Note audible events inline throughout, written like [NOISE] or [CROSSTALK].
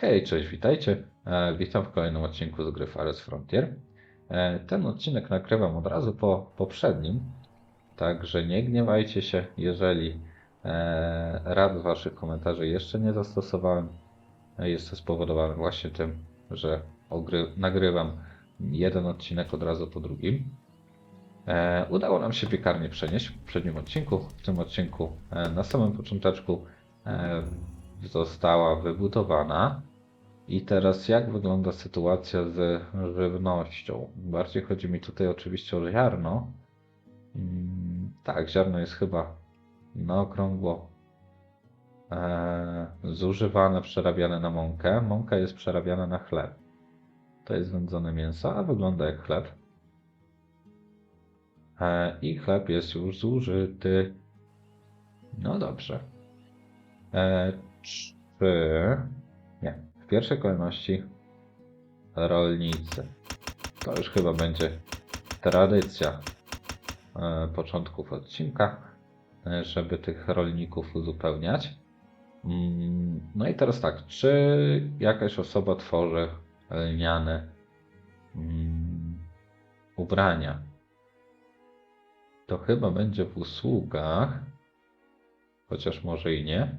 Hej, cześć, witajcie. E, witam w kolejnym odcinku z gry Forest Frontier. E, ten odcinek nagrywam od razu po poprzednim, także nie gniewajcie się, jeżeli e, rad waszych komentarzy jeszcze nie zastosowałem. Jest to spowodowane właśnie tym, że nagrywam jeden odcinek od razu po drugim. Udało nam się piekarnię przenieść w poprzednim odcinku. W tym odcinku na samym począteczku została wybudowana. I teraz jak wygląda sytuacja z żywnością? Bardziej chodzi mi tutaj oczywiście o ziarno. Mm, tak, ziarno jest chyba na okrągło e, zużywane, przerabiane na mąkę. Mąka jest przerabiana na chleb. To jest wędzone mięso, a wygląda jak chleb. E, I chleb jest już zużyty. No dobrze. Czy... Nie. W pierwszej kolejności rolnicy. To już chyba będzie tradycja e, początków odcinka, e, żeby tych rolników uzupełniać. Mm, No i teraz tak, czy jakaś osoba tworzy lniane mm, ubrania? To chyba będzie w usługach, chociaż może i nie.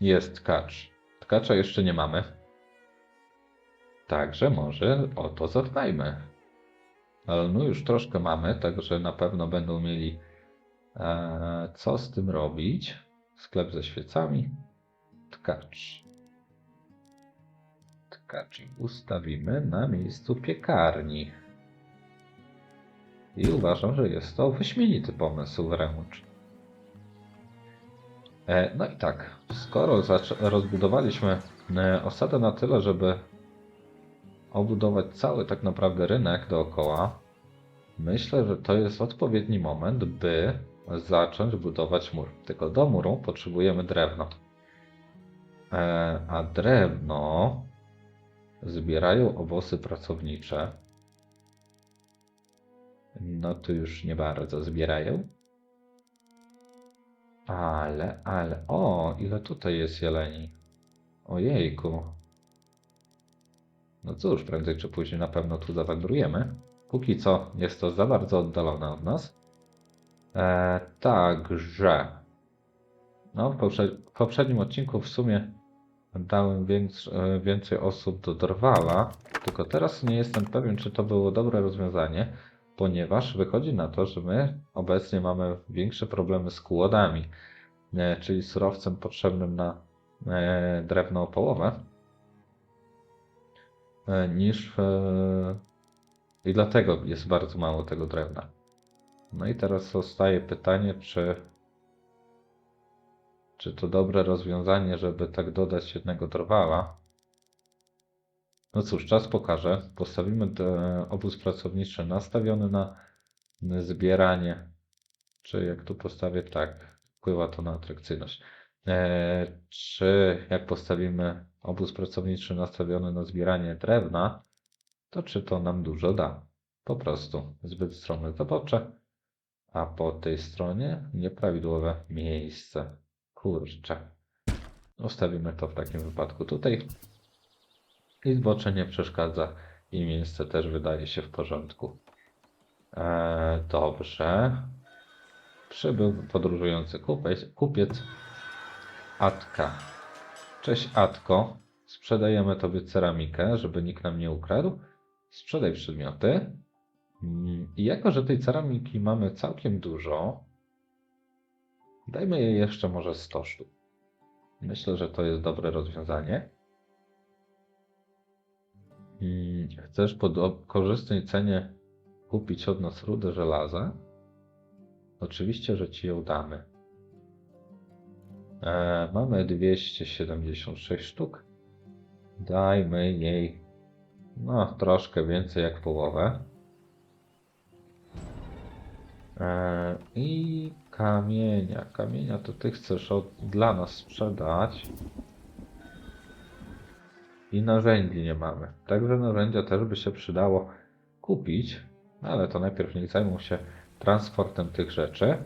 Jest tkacz. Tkacza jeszcze nie mamy. Także może o to zadbajmy. Ale no już troszkę mamy, także na pewno będą mieli e, co z tym robić. Sklep ze świecami. Tkacz. Tkacz ustawimy na miejscu piekarni. I uważam, że jest to wyśmienity pomysł wręcz. E, No i tak, skoro rozbudowaliśmy e, osadę na tyle, żeby obudować cały tak naprawdę rynek dookoła, myślę, że to jest odpowiedni moment, by zacząć budować mur. Tylko do muru potrzebujemy drewno. E, A drewno zbierają obozy pracownicze. No tu już nie bardzo zbierają. Ale, ale, o, ile tutaj jest jeleni. Ojejku. No cóż, prędzej czy później na pewno tu zawędrujemy. Póki co jest to za bardzo oddalone od nas. E, także. No, w, poprze- w poprzednim odcinku w sumie dałem e, więcej osób do Drwala, tylko teraz nie jestem pewien, czy to było dobre rozwiązanie, ponieważ wychodzi na to, że my obecnie mamy większe problemy z kłodami, e, czyli surowcem potrzebnym na e, drewno opołowe, e, niż i dlatego jest bardzo mało tego drewna. No i teraz zostaje pytanie, czy czy to dobre rozwiązanie, żeby tak dodać jednego drwala. No cóż, czas pokaże. Postawimy obóz pracowniczy nastawiony na zbieranie. Czy jak tu postawię, tak, wpływa to na atrakcyjność. E, czy jak postawimy obóz pracowniczy nastawiony na zbieranie drewna, to czy to nam dużo da? Po prostu zbyt strome zabocze, a po tej stronie nieprawidłowe miejsce. Kurczę. Ustawimy to w takim wypadku tutaj. I zbocze nie przeszkadza i miejsce też wydaje się w porządku. Eee, dobrze. Przybył podróżujący kupiec, kupiec Atka. Cześć Atko. Sprzedajemy tobie ceramikę, żeby nikt nam nie ukradł. Sprzedaj przedmioty. Mm, I jako, że tej ceramiki mamy całkiem dużo, dajmy jej jeszcze może 100 sztuk. Myślę, że to jest dobre rozwiązanie. Chcesz po korzystnej cenie kupić od nas rudę żelaza? Oczywiście, że ci ją damy. E, mamy 276 sztuk. Dajmy jej no, troszkę więcej jak połowę. E, I kamienia. Kamienia to ty chcesz od, dla nas sprzedać. I narzędzi nie mamy. Także narzędzia też by się przydało kupić, ale to najpierw niech zajmą się transportem tych rzeczy.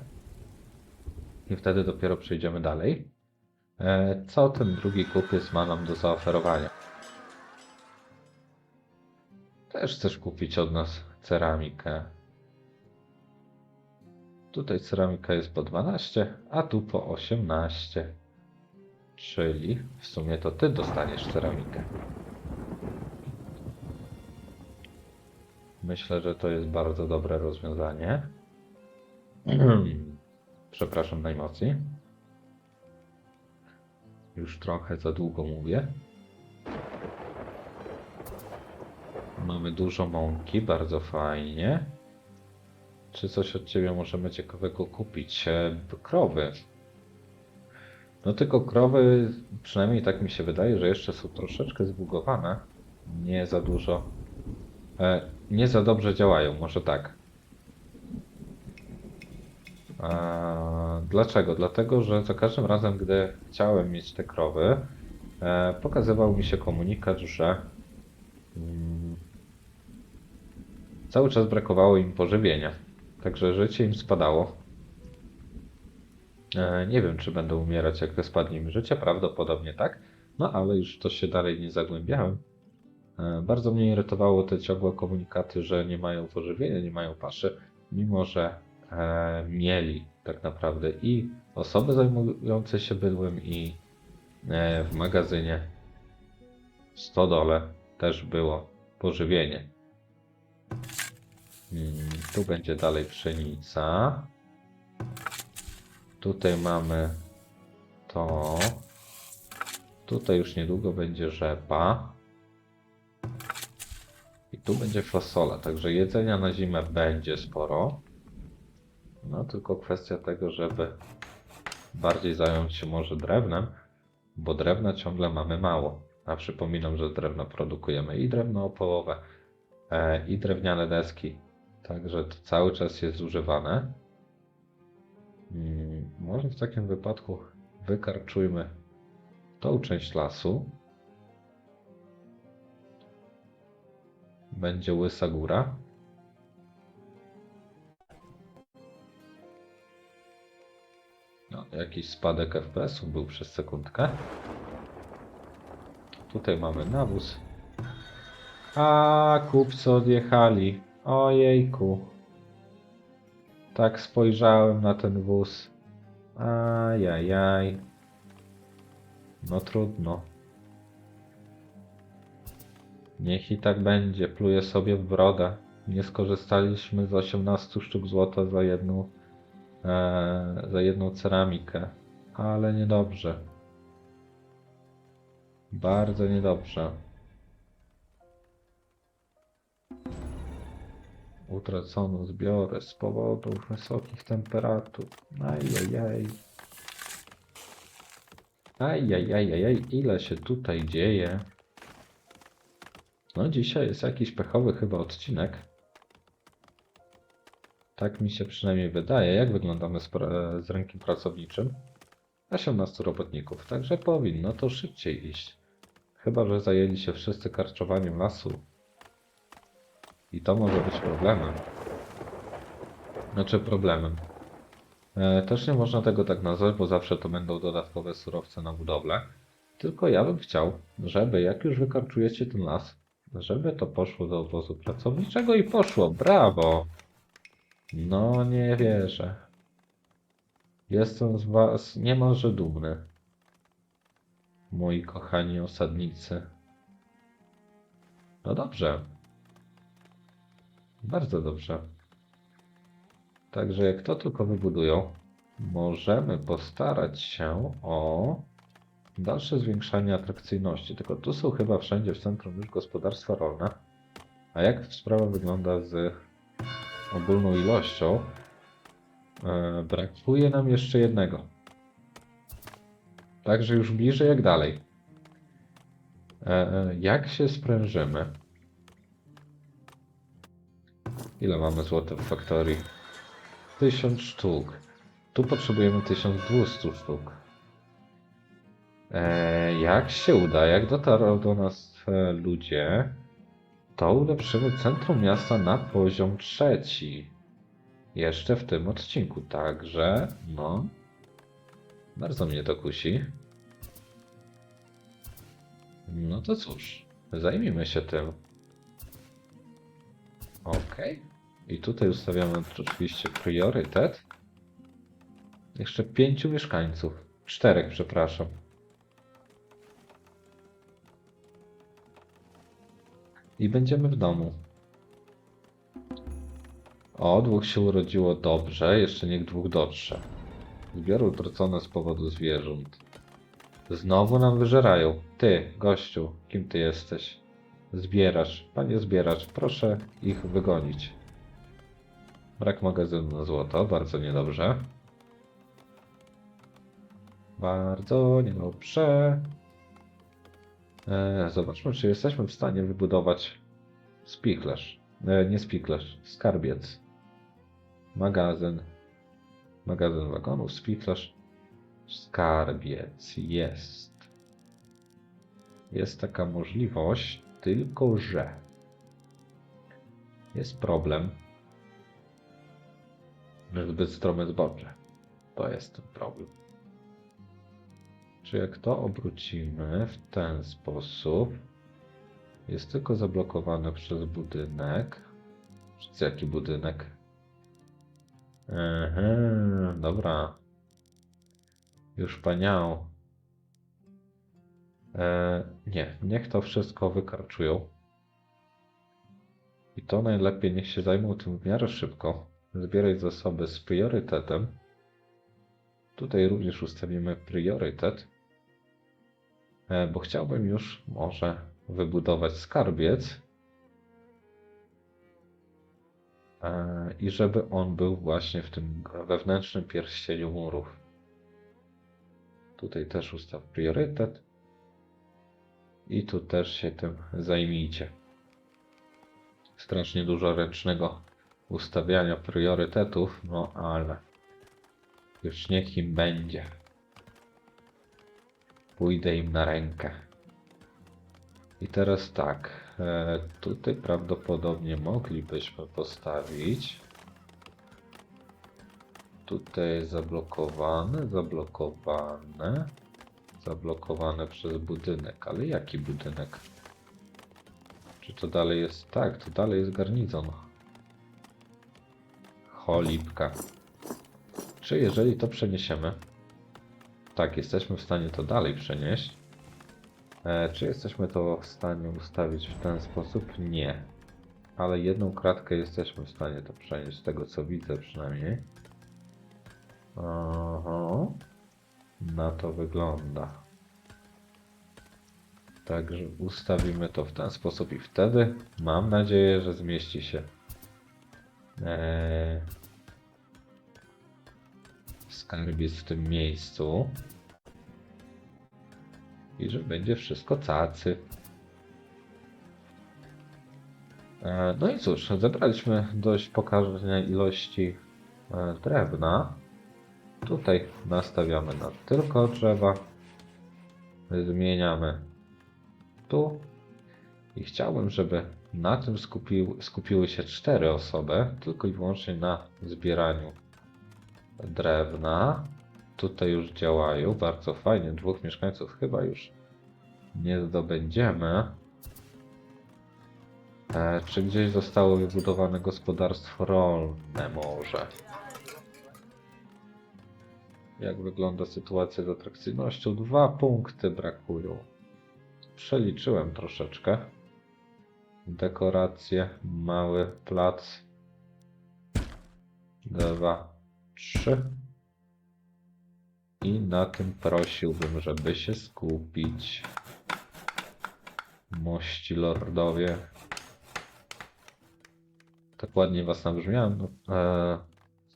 I wtedy dopiero przejdziemy dalej. e, co ten drugi kupiec ma nam do zaoferowania. Też chcesz kupić od nas ceramikę. Tutaj ceramika jest po 12, a tu po 18. Czyli w sumie to ty dostaniesz ceramikę. Myślę, że to jest bardzo dobre rozwiązanie. [CLEARS THROAT] Przepraszam najmocniej. Już trochę za długo mówię. Mamy dużo mąki, bardzo fajnie. Czy coś od ciebie możemy ciekawego kupić? E, krowy. No tylko krowy, przynajmniej tak mi się wydaje, że jeszcze są troszeczkę zbugowane. Nie za dużo. E, nie za dobrze działają, może tak. A, dlaczego? Dlatego, że za każdym razem, gdy chciałem mieć te krowy, e, pokazywał mi się komunikat, że mm, cały czas brakowało im pożywienia. Także życie im spadało. E, nie wiem, czy będą umierać, jak spadnie im życie. Prawdopodobnie tak. No ale już to się dalej nie zagłębiałem. E, Bardzo mnie irytowało te ciągłe komunikaty, że nie mają pożywienia, nie mają paszy, mimo że e, mieli tak naprawdę i osoby zajmujące się bydłem, i w magazynie w stodole też było pożywienie. Mm, Tu będzie dalej pszenica. Tutaj mamy to. Tutaj już niedługo będzie rzepa. I tu będzie fasola, także jedzenia na zimę będzie sporo. No tylko kwestia tego, żeby bardziej zająć się może drewnem, bo drewna ciągle mamy mało. A przypominam, że z drewna produkujemy i drewno opołowe, e, i drewniane deski. Także to cały czas jest zużywane. Mm, Może w takim wypadku wykarczujmy tą część lasu. Będzie łysa góra. No, jakiś spadek FPS-u był przez sekundkę. Tutaj mamy nawóz. A, kupcy odjechali. Ojejku. Tak spojrzałem na ten wóz. Ajajaj. No trudno. Niech i tak będzie. Pluję sobie w brodę. Nie skorzystaliśmy z 18 sztuk złota za jedną, e, za jedną ceramikę. Ale niedobrze. Bardzo niedobrze. Utracono zbiory z powodu wysokich temperatur. Ajajaj. Ajajajajaj, ile się tutaj dzieje. No dzisiaj jest jakiś pechowy chyba odcinek. Tak mi się przynajmniej wydaje. Jak wyglądamy z, z rynkiem pracowniczym? 18 robotników, także powinno to szybciej iść. Chyba, że zajęli się wszyscy karczowaniem lasu. I to może być problemem. Znaczy problemem. E, też nie można tego tak nazwać, bo zawsze to będą dodatkowe surowce na budowlę. Tylko ja bym chciał, żeby jak już wykarczujecie ten las, żeby to poszło do obozu pracowniczego i poszło. Brawo! No nie wierzę. Jestem z was niemalże dumny. Moi kochani osadnicy. No dobrze. Bardzo dobrze. Także jak to tylko wybudują, możemy postarać się o dalsze zwiększanie atrakcyjności. Tylko tu są chyba wszędzie w centrum już gospodarstwa rolne. A jak sprawa wygląda z ogólną ilością? E, brakuje nam jeszcze jednego. Także już bliżej jak dalej. E, e, jak się sprężymy? Ile mamy złota w faktorii? 1000 sztuk. Tu potrzebujemy 1200 sztuk. E, jak się uda, jak dotarł do nas e, ludzie, to ulepszymy centrum miasta na poziom trzeci. Jeszcze w tym odcinku, także no. Bardzo mnie to kusi. No to cóż, zajmijmy się tym. Okej. I tutaj ustawiamy oczywiście priorytet. Jeszcze pięciu mieszkańców. Czterech, przepraszam. I będziemy w domu. O, dwóch się urodziło dobrze, jeszcze niech dwóch dotrze. Zbiory utracone z powodu zwierząt. Znowu nam wyżerają. Ty, gościu, kim ty jesteś? Zbieracz. Panie zbieracz, proszę ich wygonić. Brak magazynu na złoto, bardzo niedobrze. Bardzo niedobrze. E, zobaczmy, czy jesteśmy w stanie wybudować spichlerz. E, nie spichlerz, skarbiec. Magazyn. Magazyn wagonów, spichlerz. Skarbiec jest. Jest taka możliwość, tylko że jest problem. Zbyt strome zbocze. To jest problem. Czy jak to obrócimy w ten sposób, jest tylko zablokowane przez budynek. Przez jaki budynek? Aha, dobra. Już paniał. E, nie, niech to wszystko wykarczują. I to najlepiej niech się zajmą tym w miarę szybko. Zbierać zasoby z priorytetem. Tutaj również ustawimy priorytet. E, bo chciałbym już może wybudować skarbiec. E, I żeby on był właśnie w tym wewnętrznym pierścieniu murów. Tutaj też ustaw priorytet. I tu też się tym zajmijcie. Strasznie dużo ręcznego ustawiania priorytetów, no ale już niech im będzie. Pójdę im na rękę. I teraz tak, e, tutaj prawdopodobnie moglibyśmy postawić. Tutaj zablokowane, zablokowane, zablokowane przez budynek. Ale jaki budynek? Czy to dalej jest? Tak, to dalej jest garnizon. Cholipka. Czy jeżeli to przeniesiemy? Tak, jesteśmy w stanie to dalej przenieść. E, czy jesteśmy to w stanie ustawić w ten sposób? Nie. Ale jedną kratkę jesteśmy w stanie to przenieść, z tego co widzę przynajmniej. Aha. Na to wygląda. Także ustawimy to w ten sposób i wtedy mam nadzieję, że zmieści się eee, skarbiec w tym miejscu i że będzie wszystko cacy. E, No i cóż, zebraliśmy dość pokaźne ilości e, drewna. Tutaj nastawiamy na tylko drzewa. Zmieniamy tu. I chciałbym, żeby na tym skupił, skupiły się cztery osoby, tylko i wyłącznie na zbieraniu drewna. Tutaj już działają, bardzo fajnie. Dwóch mieszkańców chyba już nie zdobędziemy. E, czy gdzieś zostało wybudowane gospodarstwo rolne może? Jak wygląda sytuacja z atrakcyjnością? Dwa punkty brakują. Przeliczyłem troszeczkę. Dekoracje, mały plac. Dwa, trzy. I na tym prosiłbym, żeby się skupić. Mości lordowie. Tak ładnie was nabrzmiałem. No, e,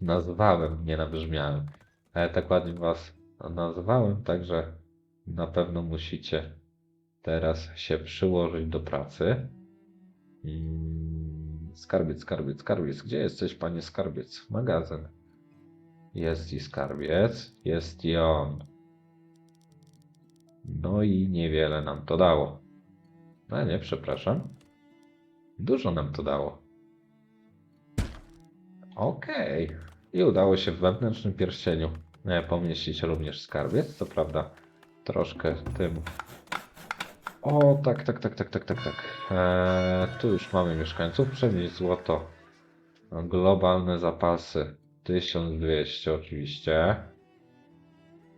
nazwałem, nie nabrzmiałem. E, tak ładnie was nazwałem, także na pewno musicie teraz się przyłożyć do pracy. Mm, Skarbiec, skarbiec, skarbiec. Gdzie jesteś, panie skarbiec? Magazyn. Jest i skarbiec, jest i on. No i niewiele nam to dało. No nie, przepraszam. Dużo nam to dało. Okej. I udało się w wewnętrznym pierścieniu e, pomieścić również skarbiec. Co prawda troszkę tym O, tak, tak, tak, tak, tak, tak, tak. Eee, tu już mamy mieszkańców. Przenieść złoto. Globalne zapasy. 1200 oczywiście.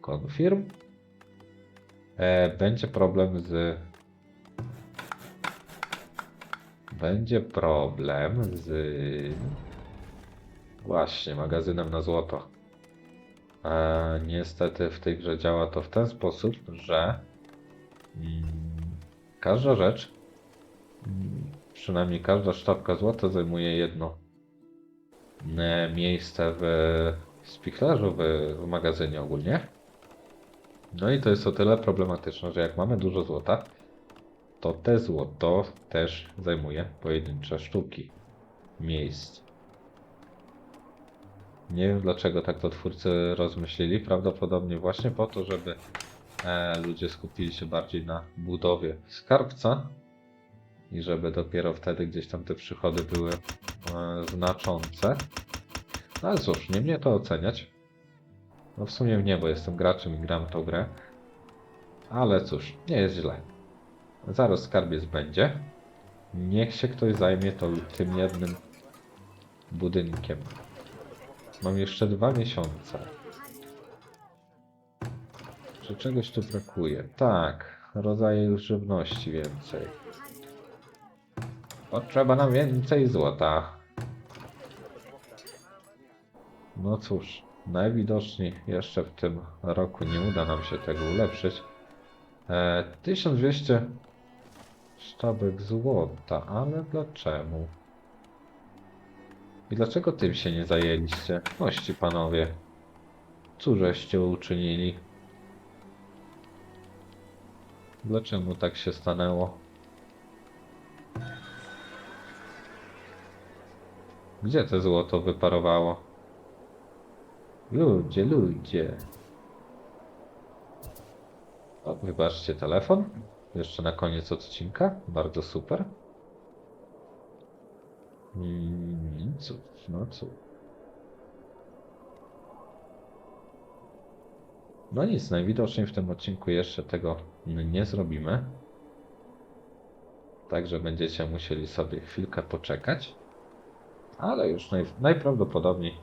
Confirm. E, będzie problem z... Będzie problem z... Właśnie, magazynem na złoto. E, niestety w tej grze działa to w ten sposób, że mm, każda rzecz, mm, przynajmniej każda sztabka złota zajmuje jedno miejsce w spichlerzu, w, w magazynie ogólnie. No i to jest o tyle problematyczne, że jak mamy dużo złota, to te złoto też zajmuje pojedyncze sztuki miejsc. Nie wiem dlaczego tak to twórcy rozmyślili. Prawdopodobnie właśnie po to, żeby e, ludzie skupili się bardziej na budowie skarbca i żeby dopiero wtedy gdzieś tam te przychody były e, znaczące. No ale cóż, nie mnie to oceniać. No w sumie nie, bo jestem graczem i gram tą grę. Ale cóż, nie jest źle. Zaraz skarbiec będzie. Niech się ktoś zajmie to, tym jednym budynkiem. Mam jeszcze dwa miesiące. Czy czegoś tu brakuje? Tak, rodzaje żywności więcej. Potrzeba nam więcej złota. No cóż, najwidoczniej jeszcze w tym roku nie uda nam się tego ulepszyć. E, 1200 sztabek złota, ale dlaczego? I dlaczego tym się nie zajęliście? Mości panowie. Cóżeście uczynili? Dlaczego tak się stanęło? Gdzie te złoto wyparowało? Ludzie, ludzie. O, wybaczcie telefon. Jeszcze na koniec odcinka. Bardzo super. Mm, cóż, no cóż. No nic, najwidoczniej w tym odcinku jeszcze tego nie zrobimy. Także będziecie musieli sobie chwilkę poczekać. Ale już naj, najprawdopodobniej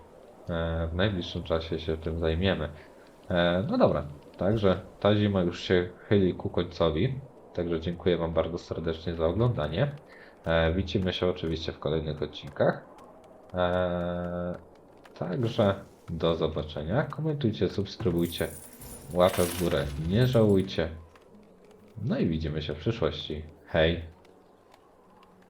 e, w najbliższym czasie się tym zajmiemy. E, no dobra, także ta zima już się chyli ku końcowi. Także dziękuję Wam bardzo serdecznie za oglądanie. E, widzimy się oczywiście w kolejnych odcinkach. Także do zobaczenia. Komentujcie, subskrybujcie, łapę w górę nie żałujcie. No i widzimy się w przyszłości. Hej!